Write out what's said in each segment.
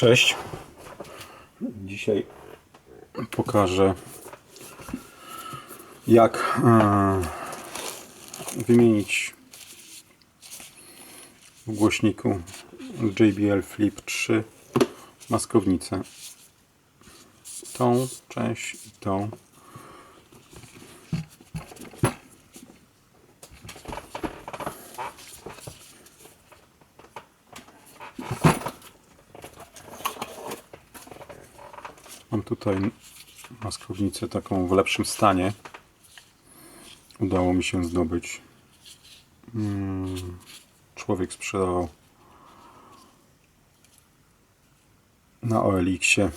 Cześć. Dzisiaj pokażę jak e, wymienić w głośniku JBL Flip 3 maskownicę. Tą część i tą. Mam tutaj maskownicę taką w lepszym stanie. Udało mi się zdobyć. Mm, Człowiek sprzedawał na OLX-ie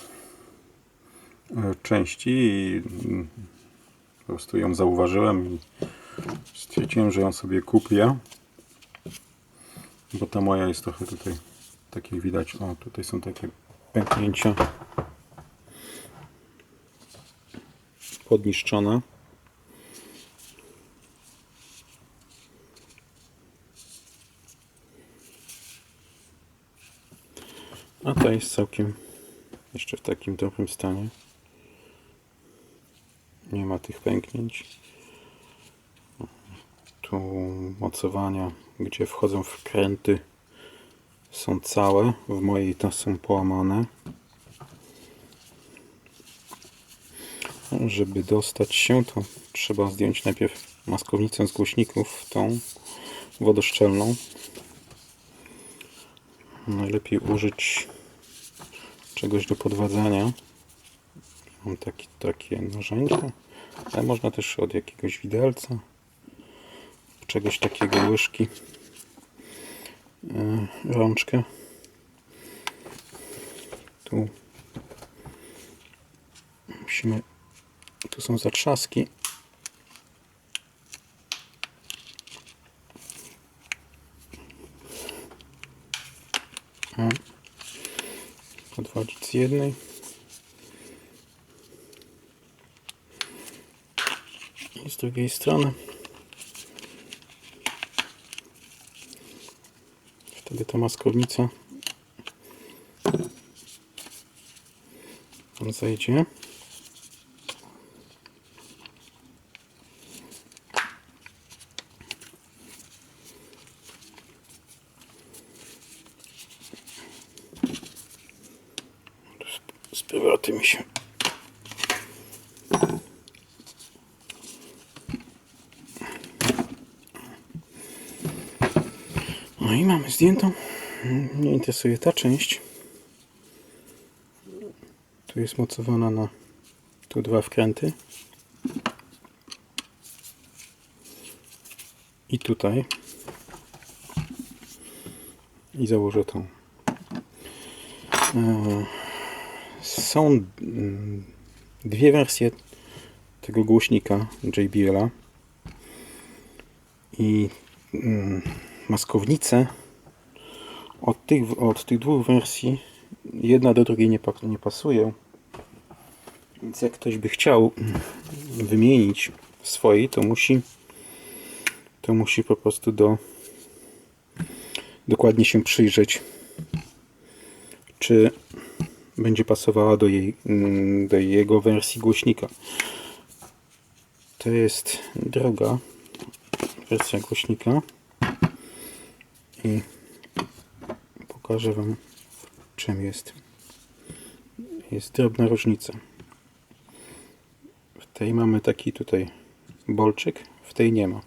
e, części i mm, po prostu ją zauważyłem i stwierdziłem, że ją sobie kupię. Bo ta moja jest trochę tutaj, tak jak widać, o tutaj są takie pęknięcia. Podniszczona. A ta jest całkiem jeszcze w takim dobrym stanie. Nie ma tych pęknięć. Tu mocowania, gdzie wchodzą wkręty są całe. W mojej to są połamane. Żeby dostać się, to trzeba zdjąć najpierw maskownicę z głośników, tą wodoszczelną. Najlepiej użyć czegoś do podwadzania. Mam taki, takie narzędzie, ale można też od jakiegoś widelca, czegoś takiego łyżki, yy, rączkę. Tu musimy tu są zatrzaski. O. Podwadzić z jednej. I z drugiej strony. Wtedy ta maskownica zejdzie. z powrotem mi się no i mamy zdjętą mnie interesuje ta część. Tu jest mocowana na tu dwa wkręty. I tutaj. I założę tą. Eee, są mm, dwie wersje tego głośnika JBL-a i mm, maskownice od tych, od tych dwóch wersji jedna do drugiej nie, nie pasuje więc jak ktoś by chciał wymienić swojej to musi to musi po prostu do dokładnie się przyjrzeć czy będzie pasowała do, jej, do jego wersji głośnika. To jest droga wersja głośnika i pokażę Wam czym jest. Jest drobna różnica. W tej mamy taki tutaj bolczyk, w tej nie ma.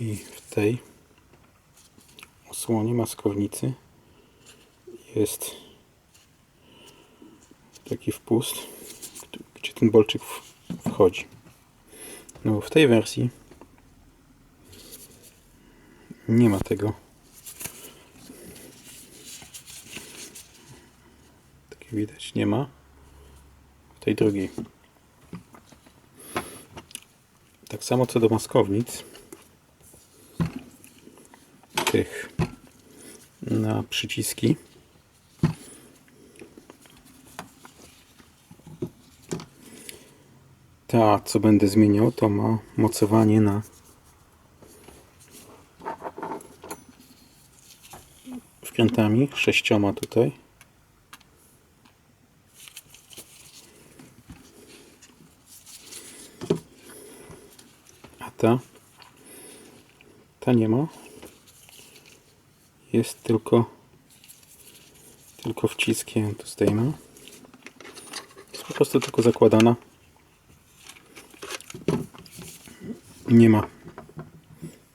I w tej osłonie maskownicy jest taki wpust, gdzie ten bolczyk wchodzi. No w tej wersji nie ma tego. Tak jak widać, nie ma. Tej drugiej. Tak samo co do maskownic. Tych na przyciski. Ta, co będę zmieniał, to ma mocowanie na w wkrętami, sześcioma tutaj. A ta? Ta nie ma. Jest tylko tylko wciskiem tu zdejmę. Jest po prostu tylko zakładana. Nie ma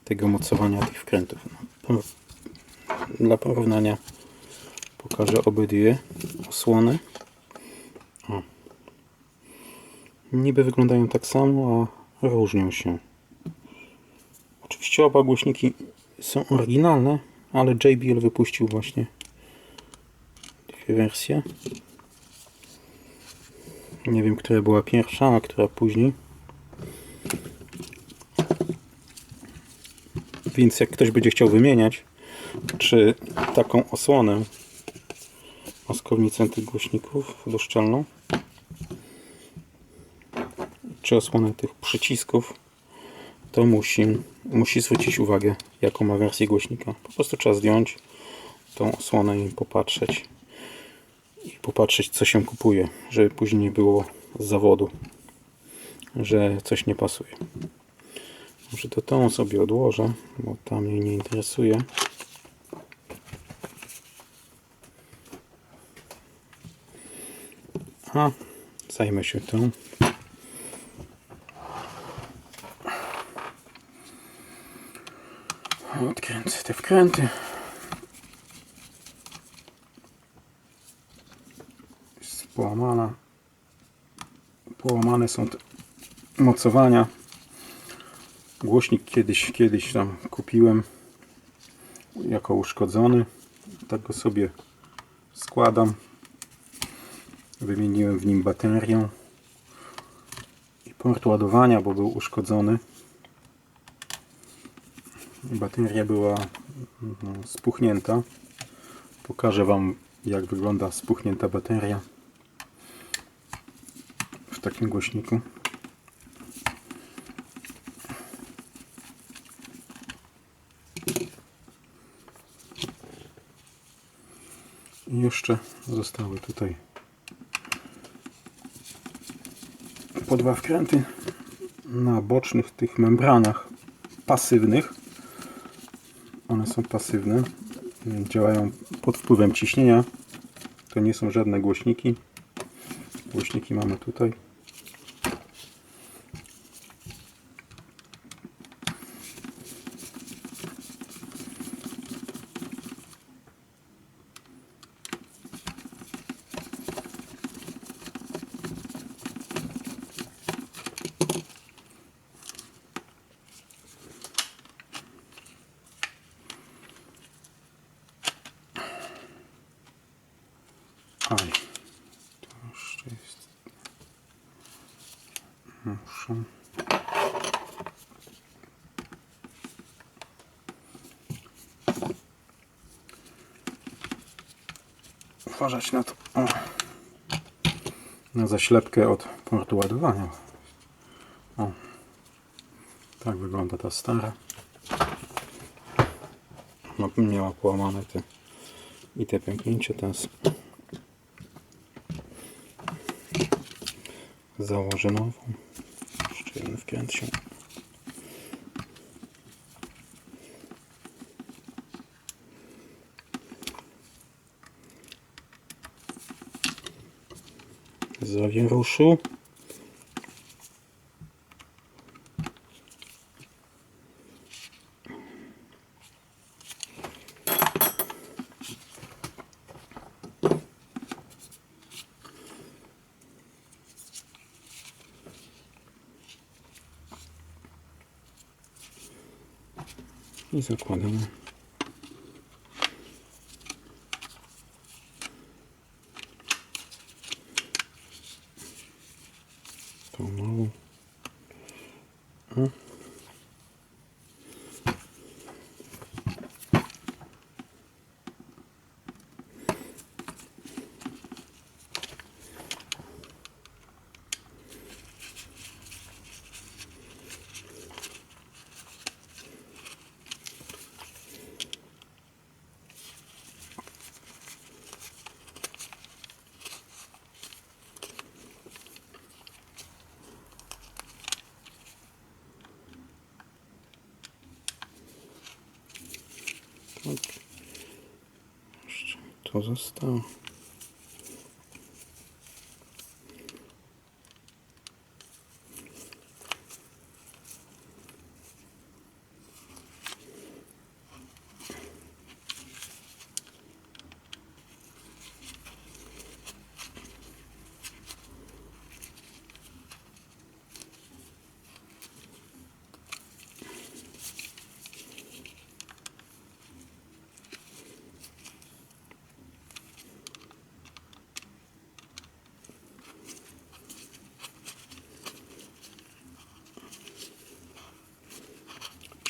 tego mocowania tych wkrętów. No, Dla porównania pokażę obydwie osłony. O. Niby wyglądają tak samo, a różnią się. Oczywiście oba głośniki są oryginalne, ale JBL wypuścił właśnie dwie wersje. Nie wiem, która była pierwsza, a która później. Więc jak ktoś będzie chciał wymieniać, czy taką osłonę, maskownicę tych głośników doszczelną, czy osłonę tych przycisków, to musi, musi zwrócić uwagę, jaką ma wersję głośnika. Po prostu trzeba zdjąć tą osłonę i popatrzeć. I popatrzeć, co się kupuje, żeby później nie było z zawodu, że coś nie pasuje. Może to tą sobie odłożę, bo ta mnie nie interesuje. A zajmę się tą. Jest połamana. Połamane są te mocowania. Głośnik kiedyś, kiedyś tam kupiłem jako uszkodzony. Tak go sobie składam. Wymieniłem w nim baterię i port ładowania, bo był uszkodzony. Bateria była spuchnięta. Pokażę Wam jak wygląda spuchnięta bateria w takim głośniku. I jeszcze zostały tutaj po dwa wkręty na bocznych tych membranach pasywnych. One są pasywne, działają pod wpływem ciśnienia. To nie są żadne głośniki. Głośniki mamy tutaj. Aj, to jeszcze jest. Muszę. Uważać na to. O. Na zaślepkę od portu ładowania. O. Tak wygląda ta stara. No, miała połamane te i te pęknięcie teraz założę nową. Jeszcze jeden wkręt się. Zawieruszył. I zakładamy. Tą małą. O. Tak. Jeszcze to zostało.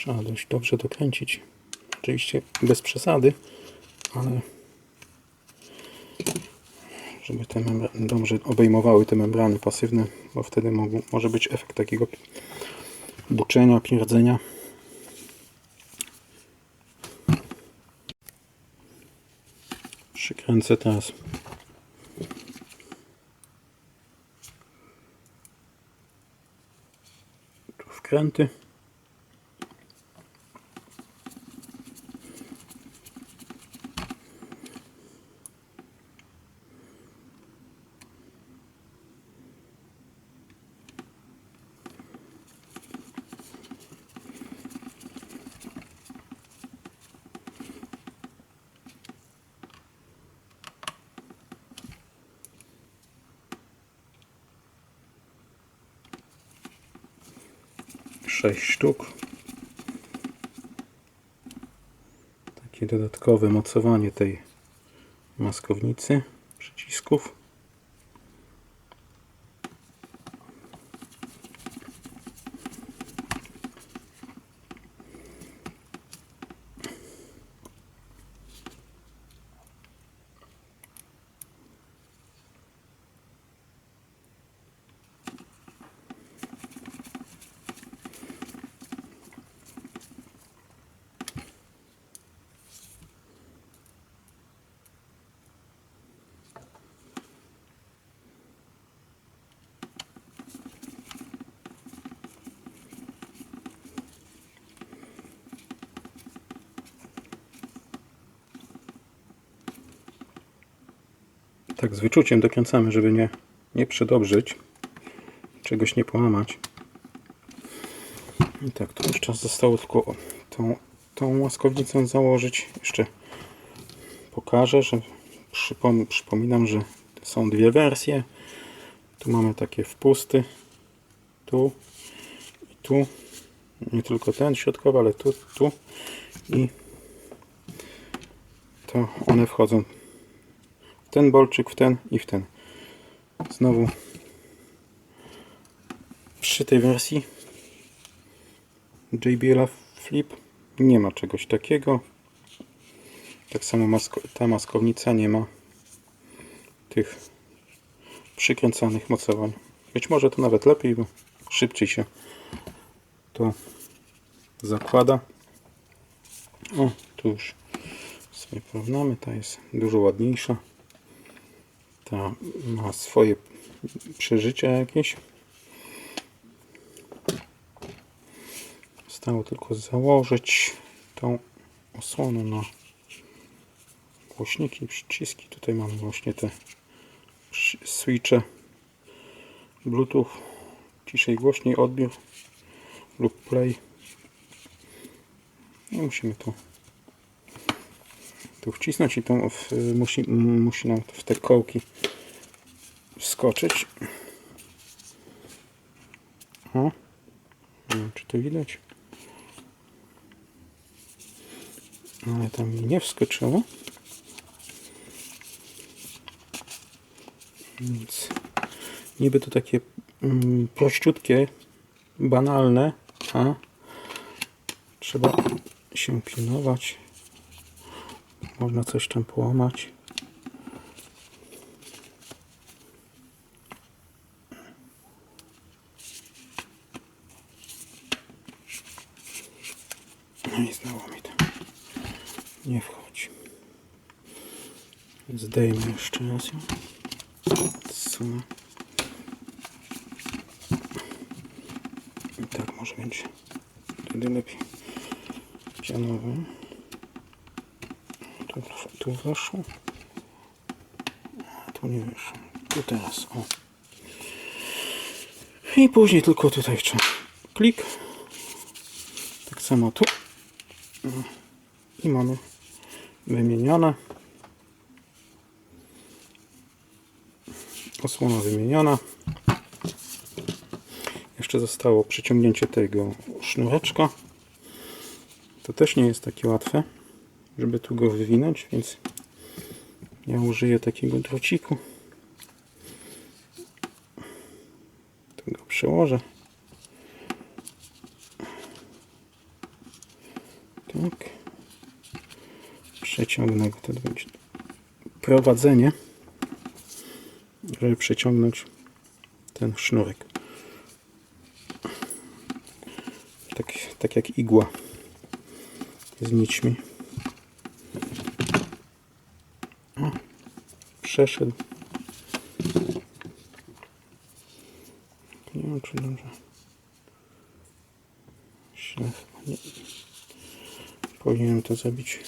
Trzeba dość dobrze dokręcić. Oczywiście bez przesady, ale żeby te dobrze obejmowały te membrany pasywne, bo wtedy mogą, może być efekt takiego buczenia, pierdzenia. Przykręcę teraz tu wkręty. Sześć sztuk. Takie dodatkowe mocowanie tej maskownicy, przycisków. Tak z wyczuciem dokręcamy, żeby nie, nie przedobrzyć, czegoś nie połamać. I tak, tu już czas zostało tylko tą, tą łaskownicę założyć. Jeszcze pokażę, że przypom przypominam, że są dwie wersje. Tu mamy takie wpusty, tu i tu. Nie tylko ten środkowy, ale tu, tu i to one wchodzą ten bolczyk, w ten i w ten. Znowu przy tej wersji JBL Flip nie ma czegoś takiego. Tak samo masko ta maskownica nie ma tych przykręcanych mocowań. Być może to nawet lepiej, bo szybciej się to zakłada. O, tu już sobie porównamy. Ta jest dużo ładniejsza. Ta ma swoje przeżycia jakieś. Zostało tylko założyć tą osłonę na głośniki, przyciski. Tutaj mamy właśnie te switche Bluetooth, ciszej, głośniej, odbiór lub play. I musimy tu tu wcisnąć i to w, musi, musi nam w te kołki wskoczyć. O, wiem, czy to widać. Ale tam mi nie wskoczyło. Więc niby to takie mm, prościutkie, banalne, a trzeba się pilnować. Można coś tam połamać. No i znowu mi to nie wchodzi. Zdejmę jeszcze raz ją. Odsunę. I tak może będzie wtedy lepiej pianowy. Tu, tu weszło. Tu nie weszło. Tu teraz, o. I później tylko tutaj trzeba klik. Tak samo tu. I mamy wymienione. Osłona wymieniona. Jeszcze zostało przyciągnięcie tego sznureczka. To też nie jest takie łatwe, żeby tu go wywinąć, więc ja użyję takiego drociku. Tu go przełożę. Tak. Przeciągnę go, to będzie prowadzenie, żeby przeciągnąć ten sznurek. Tak, tak jak igła z nićmi. Przeszedł. Nie wiem, czy dobrze. Źle chyba nie. Powinienem to zrobić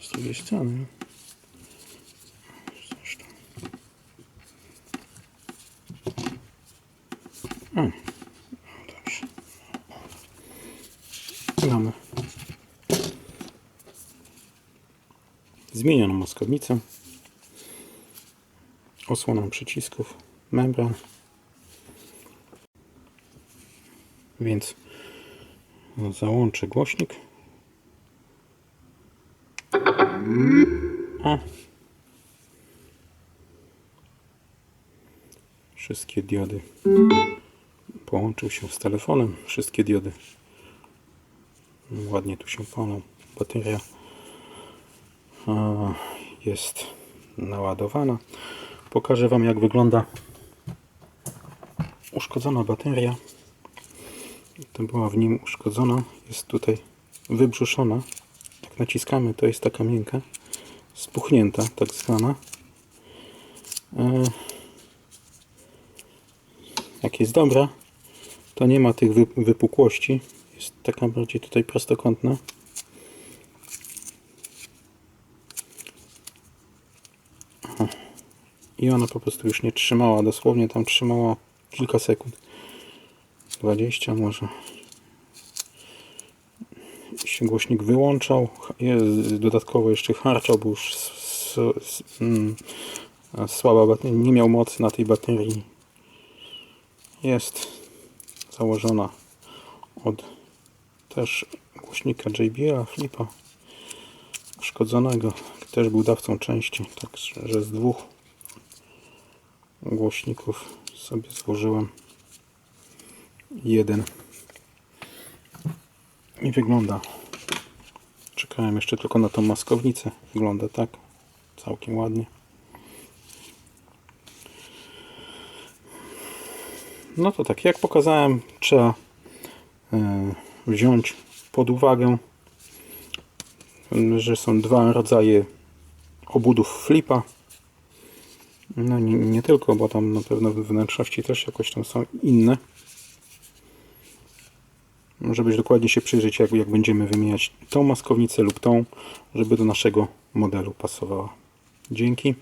z drugiej strony. Zresztą. O, no dobrze. Mamy zmienioną maskownicę, osłonę przycisków, membran, więc załączę głośnik. O. Wszystkie diody połączył się z telefonem, wszystkie diody ładnie tu się palą. Bateria a, jest naładowana. Pokażę Wam jak wygląda uszkodzona bateria. To była w nim uszkodzona. Jest tutaj wybrzuszona. Jak naciskamy to jest taka miękka. Spuchnięta tak zwana. E, jak jest dobra, to nie ma tych wy- wypukłości. Jest taka bardziej tutaj prostokątna. I ona po prostu już nie trzymała, dosłownie tam trzymała kilka sekund. 20 może. Się głośnik wyłączał. Jest dodatkowo jeszcze harczał, bo już mm, słaba bateria, nie miał mocy na tej baterii. Jest założona od też głośnika JBL Flipa uszkodzonego. Też był dawcą części, także z dwóch głośników sobie złożyłem. Jeden. I wygląda. Czekałem jeszcze tylko na tą maskownicę. Wygląda tak. Całkiem ładnie. No to tak jak pokazałem trzeba e, wziąć pod uwagę że są dwa rodzaje obudów flipa no nie, nie tylko, bo tam na pewno wnętrzności też jakoś tam są inne. Żebyś dokładnie się przyjrzeć, jak, jak będziemy wymieniać tą maskownicę lub tą, żeby do naszego modelu pasowała. Dzięki.